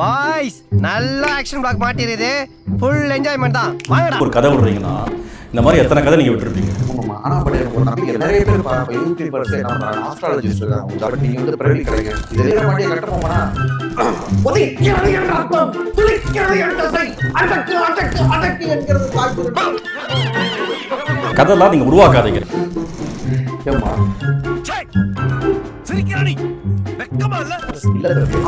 Boys நல்ல action block மாட்டிருது full enjoyment தான். வாங்கடா. ஒரு கதை விடுறீங்கன்னா இந்த மாதிரி எத்தனை கதை நீங்க விட்டுருப்பீங்க? ஆமாம் ஆனா பட் எனக்கு ஒரு நம்பிக்கை. நிறைய பேர் பாருங்க யூடியூபர்ஸ் என்ன பண்றாங்க? ஆஸ்ட்ராலஜிஸ்ட் இருக்காங்க. பட் நீங்க வந்து பிரதி கிடைங்க இது எல்லாம் மாட்டிய கட்ட போனா உதைக்கிறது என்ற அர்த்தம். துளிக்கிறது என்ற செய் அடக்கு அடக்கு அடக்கு என்கிறது தாய்க்குறள் கதைலாம் நீங்க உருவாக்காதீங்க. ஏம்மா? சிரிக்கிறானி வெக்கமா இல்ல? இல்ல தம்பி.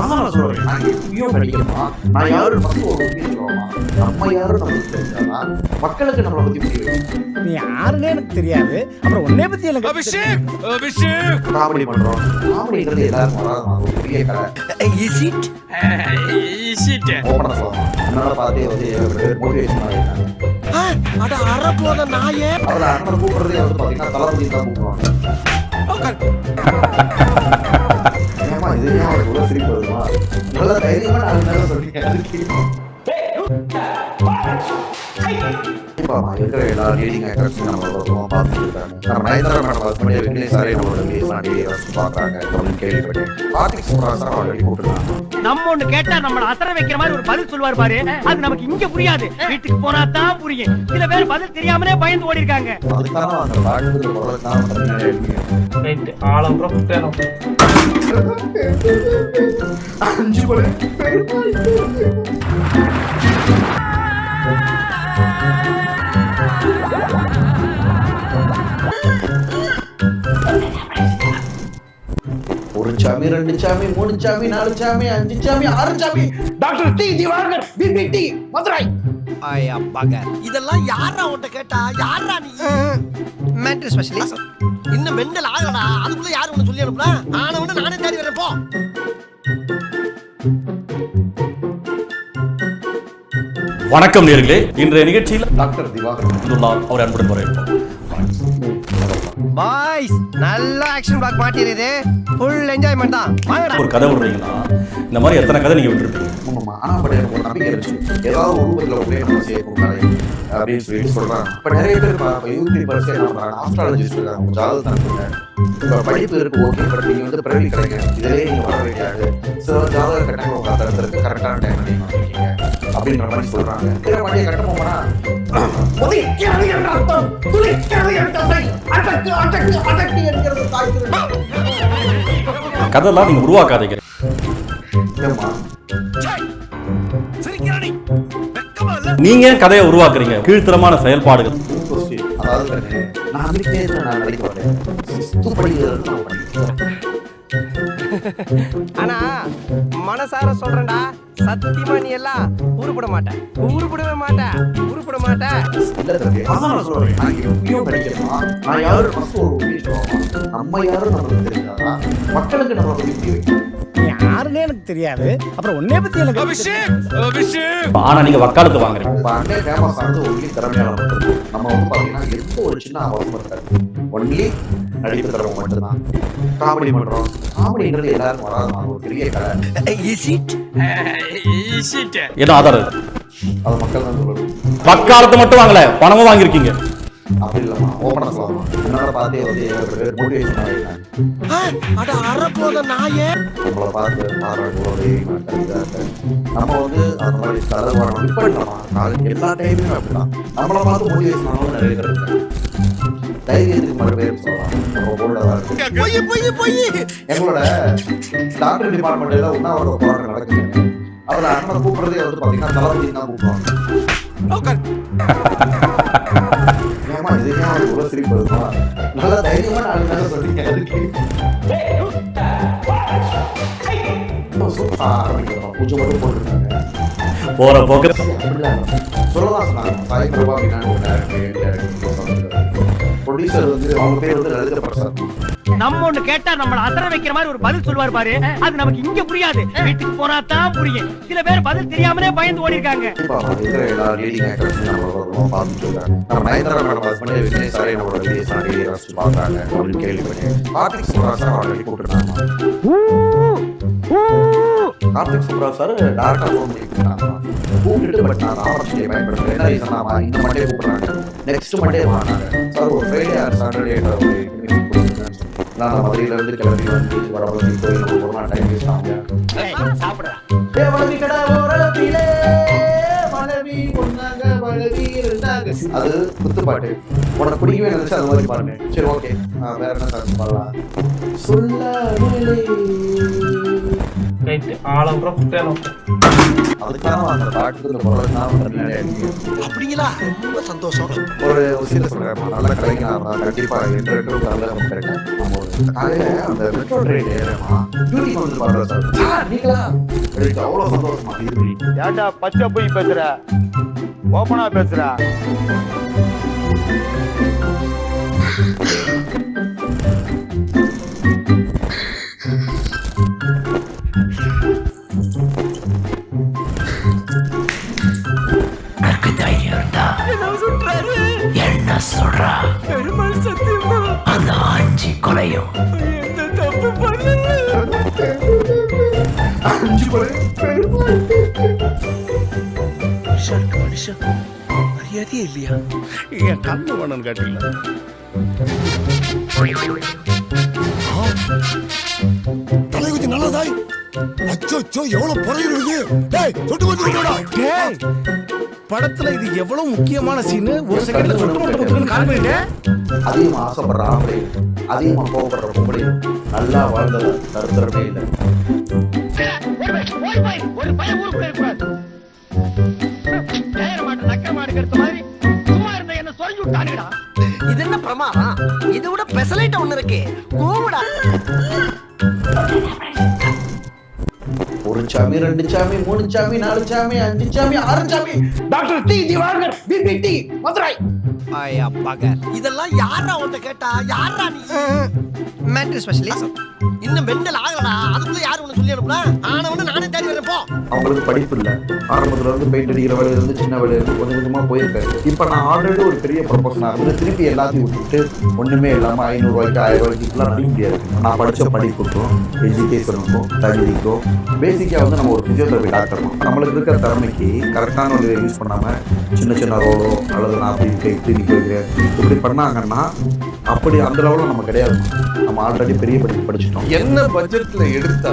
நான் சொல்றேன் நான் எப்பயோ நடிக்கிறோமா நான் யாரு ஃபர்ஸ்ட் ஒரு உண்மையை சொல்லுவோமா நம்ம யாரும் தெரிஞ்சாதான் மக்களுக்கு நம்மளை பத்தி புரியும் நீ யாருன்னே எனக்கு தெரியாது. அப்புறம் உன்னை பத்தி எனக்கு அபிஷேக்! அபிஷேக்! காமெடி பண்றோம். காமெடிங்கிறது எல்லாரும் வராது பெரிய கலை இஸ் இட் இஸ் இட் ஓப்பனா சொல்லலாம். அதனால பார்த்தே வந்து மோட்டிவேஷன் ஆகிட்டாங்க அட அரபோத நாயே. அதுல அண்ணன் கூப்பிடுறதே வந்து பாத்தீங்கன்னா தளபதி தான் கூப்பிடுவாங்க. ஏமா இது ஏன் அவருக்கு இவ்வளவு சிரிப்பு வருமா நல்ல தைரியமா நாலு நேரம் சொல்றீங்க. கண்டிப்பாமா, இருக்கிற எல்லா leading actors நம்ம வருவோம் பார்த்துட்டு இருக்காங்க. நம்ம நயன்தாரா madam work பண்ணி விக்னேஷ் சாரே நம்மளோட release ஆன daily first பார்க்கறாங்க. அப்படின்னு கேள்விப்பட்டேன். கார்த்திக் சுப்ராஜ் சார் already கூப்பிட்டுருக்காங்க. நம்ம ஒண்ணு கேட்டா நம்மள அசர வைக்கிற மாதிரி ஒரு பதில் சொல்லுவார் பாரு. அது நமக்கு இங்க புரியாது. வீட்டுக்கு போனா தான் புரியும். சில பேர் பதில் தெரியாமலே பயந்து ஓடி இருக்காங்க அந்த தான் வந்து இருக்கு. அஞ்சு மணி. ஒரு சாமி ரெண்டு சாமி மூணு சாமி நாலு சாமி அஞ்சு சாமி ஆறு சாமி. Doctor D Diwakar BPT Madurai. ஐயா பக இதெல்லாம் யாரா உன்ட்ட கேட்டா? யாரா நீ? மென்டல் ஸ்பெஷலிஸ்ட் இன்னும் மெண்டல் ஆகலடா. அதுக்குள்ள யாரு உன்னை சொல்லி அனுப்புனா? ஆனவன நானே தேடி வரேன் போ. வணக்கம் நேர்களே. இன்றைய நிகழ்ச்சியில் டாக்டர் திவாகர் அவர் அன்புடன் வரவேற்போம் பாய்ஸ் நல்ல ஆக்ஷன் பிளாக் மாட்டிருது ஃபுல் என்ஜாய்மெண்ட் தான். ஒரு கதை விடுறீங்கன்னா இந்த மாதிரி எத்தனை கதை நீங்க விட்டுருப்பீங்க? ஆனா பட் எனக்கு ஒரு நம்பிக்கை இருந்துச்சு. ஏதாவது ஒரு ரூபத்தில் நம்ம அப்படின்னு சொல்லிட்டு சொல்றாங்க இப்ப நிறைய பேர் யூடியூபர்ஸ் என்ன பண்றாங்க ஆஸ்ட்ராலஜிஸ்ட் இருக்காங்க ஜாதகம் தரப்புங்க இப்போ படிப்பு இருக்கு ஓகே பட் நீங்க வந்து பிரதி கிடைங்க இதிலே நீங்க வர வேண்டியது. சில ஜாதக கட்டணம் உங்க தரத்துக்கு கரெக்டான டைம் நீங்க வந்திருக்கீங்க. அப்படின்ற மாதிரி சொல்றாங்க. மாதிரியே கட்டணம் போனா உதைக்கிறது என்ற அர்த்தம் துளிக்கிறது என்ற செய் அடக்கு அடக்கு அடக்கு என்கிறது தாய்க்குறள் கதைலாம் நீங்க உருவாக்காதீங்க. நீங்க கதையை உருவாக்குறீங்க? கீழ்த்தரமான செயல்பாடுகள். அதாவது நான் ஆனா மனசார சொல்றேன்டா. சத்தியமா நீ எல்லாம் உருப்பிட மாட்டேன் உருப்பிடவே மாட்டேன் உருப்பிட மாட்டேன் இல்ல தம்பி, அதான் சொல்றேன். நான் நான் ஒரு. நம்ம யாரும் நமக்கு தெரிஞ்சாதான் மக்களுக்கு நம்ம பத்தி யாருன்னே எனக்கு தெரியாது அப்புறம் உன்னை பத்தி எனக்கு அபிஷேக் ஆனா நீங்க வக்காலத்து வாங்குறீங்க இப்ப அண்ணே ஆனது திறமையால மட்டும்தான். நம்ம வந்து பாத்தீங்கன்னா எந்த ஒரு சின்ன அவசரம் இருக்காது. Only நடிப்பு திறமை மட்டும்தான். காமெடி பண்றோம். காமெடிங்கிறது எல்லாருக்கும் வராதுமா. ஒரு பெரிய கலை. இஸ் இட் இஸ் இட் என்ன ஆதாரம்? அது மக்கள் தான் சொல்லணும். வக்காலத்து மட்டும் வாங்கல பணமும் வாங்கியிருக்கீங்க. அப்படி open ஆ சொல்லலாம். என்னோட பார்த்தே வந்து ஏகப்பட்ட பேர் motivation ஆகிட்டாங்க. அட அரபோத நாயே. நம்மளை பார்த்து பாராட்டுவோம் தைரியமா இருக்காங்க. நம்ம வந்து அந்த மாதிரி. நாளைக்கு எல்லா டைமுமே அப்படிதான். நம்மளை பார்த்து மோட்டிவேஷன் ஆனவங்க நிறைய பேர் தைரியத்துக்கு மறு பேர் சொல்லலாம். நம்ம தான் இருக்கு. பொய் பொய் பொய். எங்களோட டாக்டர் டிபார்ட்மெண்ட்ல உண்ணாவிரத போராட்டம் நடக்குதுங்க அதுல அண்ணனை கூப்பிடுறதே வந்து பாத்தீங்கன்னா தளபதி தான் கூப்பிடுவாங்க. ஏமா இது ஏன் இவ்வளவு சிரிப்பு வருமா நல்ல தைரியமா நாலு நேரம் சொல்றீங்க. அதுக்கு. பூஜை மட்டும் போட்டுருக்காங்க போற போக்க. சொல்லலாம் சொன்னாங்க. சாய் பிரபா ஒரு ப்ரொடியூசர் வந்து அவங்க பேர் வந்து லலித பிரசாத். நம்ம ஒண்ணு கேட்டா நம்மள அசர வைக்கிற மாதிரி ஒரு பதில் சொல்லுவார் பாரு. அது நமக்கு இங்க புரியாது. வீட்டுக்கு போனா தான் புரியும். சில பேர் பதில் தெரியாமலே பயந்து ஓடி இருக்காங்க. கேள்விப்பட்டேன். கார்த்திக் சுப்ராஜ் சார் சார் டேரக்டா ஃபோன் பண்ணி கூப்பிட்டாங்க கூப்பிட்டு பட் நான் ஆப்பர்ச்சுனிட்டி பயன்படுத்துறேன் என்ன ரீசன் ஆமா இந்த மண்டே கூப்பிடுறாங்க. நெக்ஸ்ட் மண்டே வராங்க சார் ஒரு ஃப்ரைடே ஆர் சாட்டர்டே ஒரு நான் மதுரையில இருந்து கிளம்பி வந்து வடபழனி டைம் வேஸ்ட் ஆகும் சாப்பிடுறா தேவனவி கடை ஓரத்திலே மனைவி பொன்னாங்க மனைவி இருந்தாங்க அது குத்துப்பாட்டு. உனக்கு பிடிக்கவே நினைச்சு அது மாதிரி பாருங்க. சரி ஓகே வேற என்ன சாங் பாடலாம் சொல்லாமலே ரைட்டு குட்டையாலம். அப்படிங்களா? ரொம்ப சந்தோஷம். ஒரு விஷயத்த சொல்றேன். நல்ல கலைஞனா கண்டிப்பா எட்டு ரெண்டு நல்ல கம்பெனி நம்ம ஒரு காலையில அந்த மெட்ரோ ட்ரெயின் ஏறமா டியூட்டி வந்து பாடுற சார் சார் நீங்களா? எனக்கு அவ்வளவு சந்தோஷமா இது பண்ணி. ஏன்டா பச்சை போய் பேசுற? ஓப்பனா பேசுற? அஞ்சு பேரு மனுஷனுக்கு மனுஷன். மரியாதையே இல்லையா? என் கண்ணு வேணும்னு கேட்டீங்களா தலைகுதி நல்லதாய். அச்சோ அச்சோ எவ்வளவு புறையிருக்கு டேய் சொட்டு வந்து டேய் படத்துல இது எவ்வளவு முக்கியமான சீனு ஒரு செகண்ட்ல சொட்டு மட்டும் கொடுத்துன்னு கால் பண்ணிட்டேன் அதிகமா ஆசைப்படுற ஆம்பளை அதிகமா கோவப்படுற பொம்பளை நல்லா வாழ்ந்தது தருத்தரமே இல்லை ஒரு பையன் ஊருக்குள்ள ஒரு சாமி ரெண்டு சாமி மூணு சாமி நாலு சாமி அஞ்சு சாமி ஆறு சாமி. Doctor D Diwakar BPT Madurai. ஆயா பகர் இதெல்லாம் யாரா உன்ட்ட கேட்டா? யாரா நீ? மேட்ரி ஸ்பெஷலிஸ்ட் இன்னும் மெண்டல் ஆகலடா. அதுக்குள்ள யாரு உனக்கு சொல்லி அனுப்புனா? ஆனவன நானே தேடி வரேன் போ. அவங்களுக்கு படிப்பு இல்ல. ஆரம்பத்துல இருந்து பெயிண்ட் அடிக்கிற வேலையில இருந்து சின்ன வேலையில இருந்து கொஞ்சம் கொஞ்சமா போயிருக்காரு. இப்ப நான் ஆல்ரெடி ஒரு பெரிய ப்ரொபோஷனா இருந்து திருப்பி எல்லாத்தையும் விட்டுட்டு ஒண்ணுமே இல்லாம ஐநூறு ரூபாய்க்கு ஆயிரம் ரூபாய்க்கு இப்பெல்லாம் முடியாது. நான் படிச்ச படிப்புக்கும் எஜுகேஷனுக்கும் தகுதிக்கும் பேசிக்கா வந்து நம்ம ஒரு பிசியோதெரபி டாக்டர் நம்மளுக்கு இருக்கிற திறமைக்கு கரெக்டான ஒரு யூஸ் பண்ணாம சின்ன சின்ன ரோலோ அல்லது நான் அப்படி இருக்க இப்படி நிக்க வைக்கிறேன் இப்படி பண்ணாங்கன்னா அப்படி அந்த லெவலில் நம்ம கிடையாது. நம்ம ஆல்ரெடி பெரிய படிப்பு படிச்சிட்டோம். என்ன பட்ஜெட்ல எடுத்தா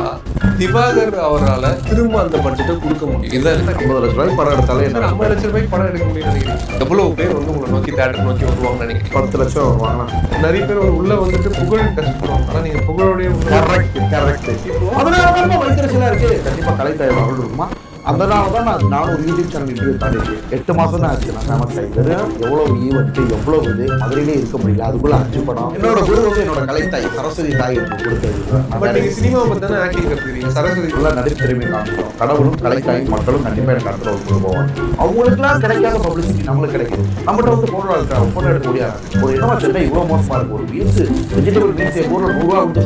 திவாகர் அவரால திரும்ப அந்த பட்ஜெட்டை கொடுக்க முடியும்? இதான் ஐம்பது லட்ச ரூபாய் படம் எடுத்தாலே என்ன ஐம்பது லட்சம் ரூபாய்க்கு படம் எடுக்க முடியும் எவ்வளவு பேர் வந்து உங்களை நோக்கி தேட்டர் நோக்கி வருவாங்கன்னு நினைக்கிறேன் பத்து லட்சம் வருவாங்கன்னா நிறைய பேர் உள்ள வந்துட்டு புகழ் கஷ்டப்படுவாங்க ஆனா நீங்க புகழோடைய கரெக்ட் கரெக்ட் அதனால தான் வைத்திருச்சலா இருக்கு. கண்டிப்பா கலை தயார் அவர்கள் இருக்குமா அதனால தான் நான் நானும் ஒரு யூடியூப் சேனல் இன்டர்வியூ தாண்டி எட்டு மாசம் தான் ஆச்சு. நான் ஃபேமஸ் ஆகிட்டு எவ்வளவு ஈவெண்ட் எவ்வளவு இது மதுரையிலே இருக்க முடியல. அதுக்குள்ள அஞ்சு படம். என்னோட குரு வந்து என்னோட கலை தாய் சரஸ்வதி தாய் எனக்கு கொடுத்தது. சினிமா பத்தி தானே ஆக்டிங் கத்துக்கிறீங்க. சரஸ்வதி நல்லா நடிப்பு திறமை காமிக்கிறோம் கடவுளும் கலைத்தாய் மக்களும் கண்டிப்பா எனக்கு அடுத்த ஒரு போவாங்க. அவங்களுக்குலாம் கிடைக்காத பப்ளிசிட்டி நம்மளுக்கு கிடைக்குது. நம்மகிட்ட வந்து போட்டோ எடுக்க போட்டோ எடுக்க முடியாது. ஒரு என்னமா சென்னை இவ்வளவு மோசமா இருக்கு? ஒரு மீல்ஸ் வெஜிடபிள் மீல்ஸ் எங்க ஊர்ல நூறு ரூபா கொடுத்து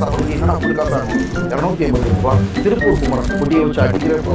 காசா இருக்கும் இருநூத்தி ஐம்பது ரூபாய் திருப்பூர் குமரன் குட்டியை வச்சு அடிக்கிற இல்ல இப்போ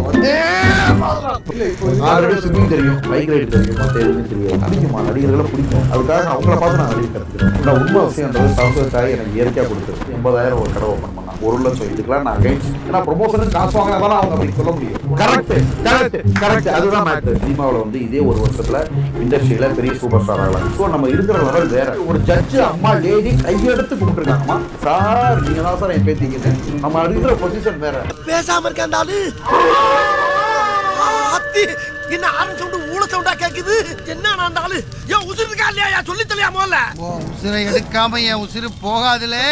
ஆல்ரெடி ஸ்விம்மிங் தெரியும். பைக் ரைடு தெரியும் மற்ற எதுவுமே தெரியாது. பிடிக்குமா நடிகர்களை பிடிக்கும். அதுக்காக அவங்கள பார்த்து நான் நடிகர் கற்றுக்கிறேன் இந்த உண்மை விஷயம்ன்றது சரஸ்வதிக்காக எனக்கு இயற்கையாக கொடுத்துருக்கு. எண்பதாயிரம் ஒரு கடை ஓப்பன் பண்ணாங்க ஒரு லட்சம் இதுக்கெல்லாம் நான் அகைன்ஸ்ட் ஏன்னா ப்ரொமோஷனுக்கு காசு வாங்கினா அவங்க அப்படி சொல்ல முடியும் கரெக்ட் கரெக்ட் கரெக்ட் அதுதான் மேட்ரு சினிமாவில் வந்து இதே ஒரு வருஷத்துல இண்டஸ்ட்ரியில பெரிய சூப்பர் ஸ்டார் ஆகலாம். ஸோ நம்ம இருக்கிற லெவல் வேற. ஒரு ஜட்ஜு அம்மா லேடி கையெடுத்து கும்பிட்டுருக்காங்கம்மா சார் நீங்க தான் சார் என் பேத்திங்க நம்ம இருக்கிற பொசிஷன் வேற. பேசாம இருக்க அந்த ஆளு. அத்தி என்ன ஆரன் சவுண்டு ஊழ சவுண்டா கேக்குது? என்ன நான் ஆளு ஏன் உசுருக்கா இருக்கா இல்லையா? சொல்லி தெரியாம உசிரை எடுக்காம என் உசிறு போகாதுலே.